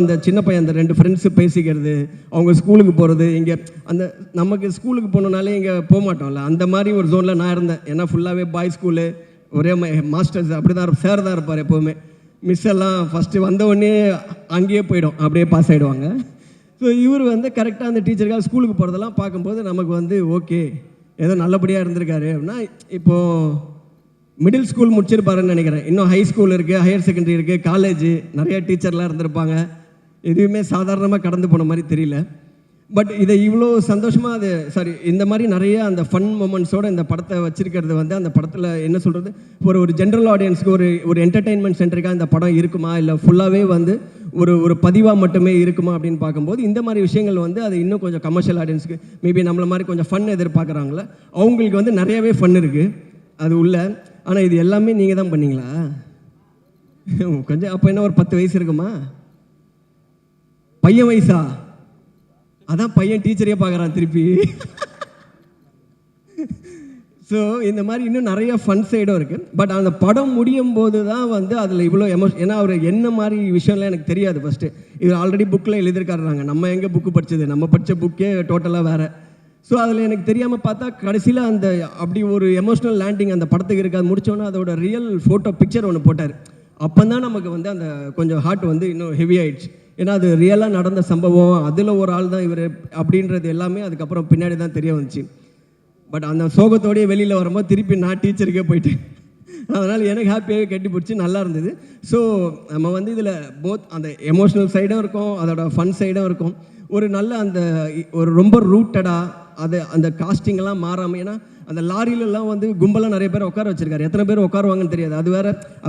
அந்த சின்ன பையன் அந்த ரெண்டு ஃப்ரெண்ட்ஸு பேசிக்கிறது அவங்க ஸ்கூலுக்கு போகிறது இங்கே அந்த நமக்கு ஸ்கூலுக்கு போகணுனாலே இங்கே போக மாட்டோம்ல அந்த மாதிரி ஒரு ஜோனில் நான் இருந்தேன். ஏன்னா ஃபுல்லாகவே பாய் ஸ்கூலு ஒரே மாஸ்டர்ஸ் அப்படி தான் சார் தான் இருப்பார் எப்போவுமே மிஸ் எல்லாம் ஃபஸ்ட்டு வந்தவுடனே அங்கேயே போயிடும். அப்படியே பாஸ் ஆகிடுவாங்க ஸோ இவர் வந்து கரெக்டாக அந்த டீச்சருக்காக ஸ்கூலுக்கு போகிறதெல்லாம் பார்க்கும்போது நமக்கு வந்து ஓகே ஏதோ நல்லபடியாக இருந்திருக்காரு அப்படின்னா இப்போது மிடில் ஸ்கூல் முடிச்சிருப்பாருன்னு நினைக்கிறேன். இன்னும் ஹை ஸ்கூல் இருக்குது ஹையர் செகண்டரி இருக்குது காலேஜ் நிறைய டீச்சர்லாம் இருந்திருப்பாங்க. எதுவுமே சாதாரணமாக கடந்து போன மாதிரி தெரியல. பட் இதை இவ்வளோ சந்தோஷமாக அது சாரி இந்த மாதிரி நிறைய அந்த ஃபன் மூமெண்ட்ஸோட இந்த படத்தை வச்சுருக்கிறது வந்து அந்த படத்தில் என்ன சொல்கிறது ஒரு ஒரு ஜென்ரல் ஆடியன்ஸ்க்கு ஒரு ஒரு என்டர்டெயின்மெண்ட் சென்டருக்காக இந்த படம் இருக்குமா? இல்லை ஃபுல்லாகவே வந்து ஒரு ஒரு பதிவாக மட்டுமே இருக்குமா? அப்படின்னு பார்க்கும்போது இந்த மாதிரி விஷயங்கள் வந்து அது இன்னும் கொஞ்சம் கமர்ஷியல் ஆடியன்ஸ்க்கு மேபி நம்மளை மாதிரி கொஞ்சம் ஃபன் எதிர்பார்க்குறாங்களே? அவங்களுக்கு வந்து நிறையவே ஃபன் இருக்குது அது உள்ள. ஆனால் இது எல்லாமே நீங்கள் தான் பண்ணீங்களா? கொஞ்சம் அப்போ என்ன ஒரு பத்து வயசு இருக்குமா? பையன் வயசா? அதான் பையன் டீச்சரே பார்க்குறான் திருப்பி. ஸோ இந்த மாதிரி இன்னும் நிறைய ஃபன் சைடும் இருக்குது பட் அந்த படம் முடியும் போது தான் வந்து அதில் இவ்வளோ எமோ ஏன்னா அவர் என்ன மாதிரி விஷயம்லாம் எனக்கு தெரியாது ஃபஸ்ட்டு இவர் ஆல்ரெடி புக்கில் எழுதியிருக்காருறாங்க. நம்ம எங்கே புக்கு படித்தது நம்ம படித்த புக்கே டோட்டலாக வேறு. ஸோ அதில் எனக்கு தெரியாமல் பார்த்தா கடைசியில் அந்த அப்படி ஒரு எமோஷ்னல் லேண்டிங் அந்த படத்துக்கு இருக்காது முடிச்சோன்னே அதோட ரியல் ஃபோட்டோ பிக்சர் ஒன்று போட்டார். அப்போ தான் நமக்கு வந்து அந்த கொஞ்சம் ஹார்ட் வந்து இன்னும் ஹெவி ஆயிடுச்சு. ஏன்னா அது ரியலாக நடந்த சம்பவம். அதில் ஒரு ஆள் தான் இவர் அப்படின்றது எல்லாமே அதுக்கப்புறம் பின்னாடி தான் தெரிய வந்துச்சு. பட் அந்த சோகத்தோடையே வெளியில் வரும்போது திருப்பி நான் டீச்சருக்கே போயிட்டேன் அதனால் எனக்கு ஹாப்பியாகவே கட்டி பிடிச்சி நல்லா இருந்தது. ஸோ நம்ம வந்து இதில் போத் அந்த எமோஷ்னல் சைடும் இருக்கும் அதோட ஃபன் சைடும் இருக்கும். ஒரு நல்ல அந்த ஒரு ரொம்ப ரூட்டடாக அது அந்த காஸ்டிங்கெல்லாம் மாறாமல் ஏன்னா அந்த லாரியிலலாம் வந்து கும்பலாக நிறைய பேர் உட்கார வச்சிருக்காரு. எத்தனை பேர் உட்காருவாங்கன்னு தெரியாது. அது வேற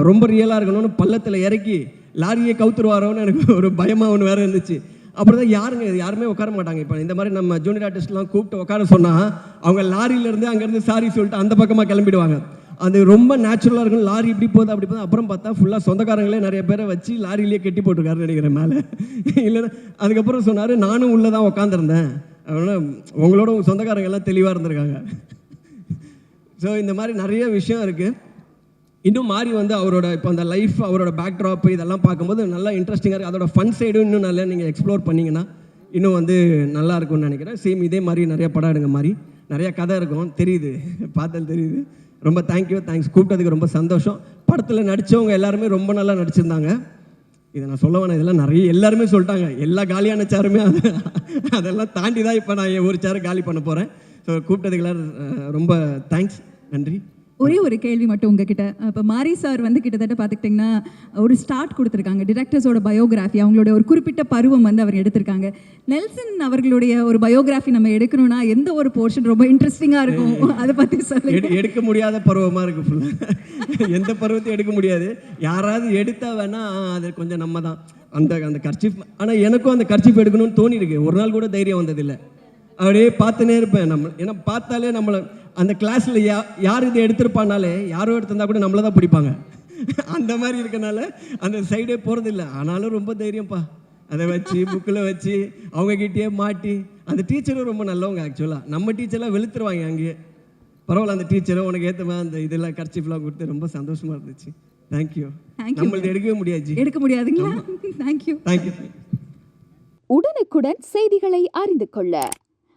ரொம்ப ரியலாக இருக்கணும்னு பள்ளத்தில் இறக்கி லாரியை கவுத்துருவாரோன்னு எனக்கு ஒரு பயமாக ஒன்று வேறு இருந்துச்சு. அப்புறம் தான் யாருங்க யாருமே உட்கார மாட்டாங்க. இப்போ இந்த மாதிரி நம்ம ஜூனியர் ஆர்டிஸ்ட்லாம் கூப்பிட்டு உட்கார சொன்னால் அவங்க லாரியிலேருந்து அங்கேருந்து சாரி சொல்லிட்டு அந்த பக்கமாக கிளம்பிடுவாங்க. அது ரொம்ப நேச்சுரலாக இருக்கும். லாரி இப்படி போகுது அப்படி போகுது. அப்புறம் பார்த்தா ஃபுல்லாக சொந்தக்காரங்களே நிறைய பேரை வச்சு லாரியிலேயே கட்டி போட்டிருக்காரு நினைக்கிறேன் மேலே. இல்லைன்னா அதுக்கப்புறம் சொன்னார் நானும் உள்ளே தான் உட்காந்துருந்தேன் அதனால் உங்களோட உங்க சொந்தக்காரங்க எல்லாம் தெளிவாக இருந்திருக்காங்க. ஸோ இந்த மாதிரி நிறைய விஷயம் இருக்குது இன்னும் மாறி வந்து அவரோட இப்போ அந்த லைஃப் அவரோட பேக்ட்ராப் இதெல்லாம் பார்க்கும்போது நல்லா இன்ட்ரெஸ்டிங்காக இருக்குது அதோட ஃபன் சைடும் இன்னும் நல்லா நீங்கள் எக்ஸ்ப்ளோர் பண்ணீங்கன்னா இன்னும் வந்து நல்லா இருக்கும்னு நினைக்கிறேன். சேம் இதே மாதிரி நிறைய படம் எடுங்க மாதிரி நிறைய கதை இருக்கும். தெரியுது. பார்த்தல் தெரியுது. ரொம்ப தேங்க்யூ தேங்க்ஸ் கூப்பிட்டதுக்கு ரொம்ப சந்தோஷம். படத்தில் நடித்தவங்க எல்லாருமே ரொம்ப நல்லா நடிச்சிருந்தாங்க. இதை நான் சொல்ல வேணாம். இதெல்லாம் நிறைய எல்லாருமே சொல்லிட்டாங்க. எல்லா காலியான சேருமே அது. அதெல்லாம் தாண்டி தான் இப்போ நான் ஒரு சேரை காலி பண்ண போகிறேன் ஸோ கூப்பிட்டதுக்கெல்லாம் ரொம்ப தேங்க்ஸ் நன்றி. ஒரே ஒரு கேள்வி மட்டும் உங்ககிட்ட. இப்போ மாரி சார் வந்து கிட்டத்தட்ட பார்த்துக்கிட்டிங்கன்னா ஒரு ஸ்டார்ட் கொடுத்துருக்காங்க. டிரெக்டர்ஸோட பயோகிராஃபி அவங்களுடைய ஒரு குறிப்பிட்ட பருவம் வந்து அவர் எடுத்திருக்காங்க. நெல்சன் அவர்களுடைய ஒரு பயோகிராஃபி நம்ம எடுக்கணும்னா எந்த ஒரு போர்ஷன் ரொம்ப இன்ட்ரெஸ்டிங்காக இருக்கும்? அதை பற்றி எடு எடுக்க முடியாத பருவமாக இருக்கு ஃபுல்லாக எந்த பருவத்தையும் எடுக்க முடியாது. யாராவது எடுத்தா வேணா ஆ, அது கொஞ்சம் நம்ம தான். அந்த அந்த கர்ச்சிஃப் ஆனால் எனக்கும் அந்த கர்ச்சிஃப் எடுக்கணும்னு தோணி இருக்கு ஒரு நாள் கூட தைரியம் வந்ததில்லை. அப்படியே பார்த்துனே இருப்பேன் நம்ம ஏன்னா பார்த்தாலே நம்மளை அந்த கிளாஸில் யா யார் இதை எடுத்திருப்பானாலே யாரோ எடுத்திருந்தா கூட நம்மளை தான் பிடிப்பாங்க. அந்த மாதிரி இருக்கனால அந்த சைடே போகிறதில்ல ஆனாலும் ரொம்ப தைரியம்ப்பா. அதை வச்சு புக்கில் வச்சு அவங்க கிட்டேயே மாட்டி அந்த டீச்சரும் ரொம்ப நல்லவங்க ஆக்சுவலாக நம்ம டீச்சர்லாம் வெளுத்துருவாங்க அங்கேயே. பரவாயில்ல அந்த டீச்சரும் உனக்கு ஏற்ற மாதிரி அந்த இதெல்லாம் கர்ச்சிஃப்லாம் கொடுத்து ரொம்ப சந்தோஷமா இருந்துச்சு. தேங்க்யூ Thank you, நம்மளது எடுக்கவே முடியாது எடுக்க முடியாதுங்களா? தேங்க்யூ தேங்க்யூ உடனுக்குடன் செய்திகளை அறிந்து கொள்ள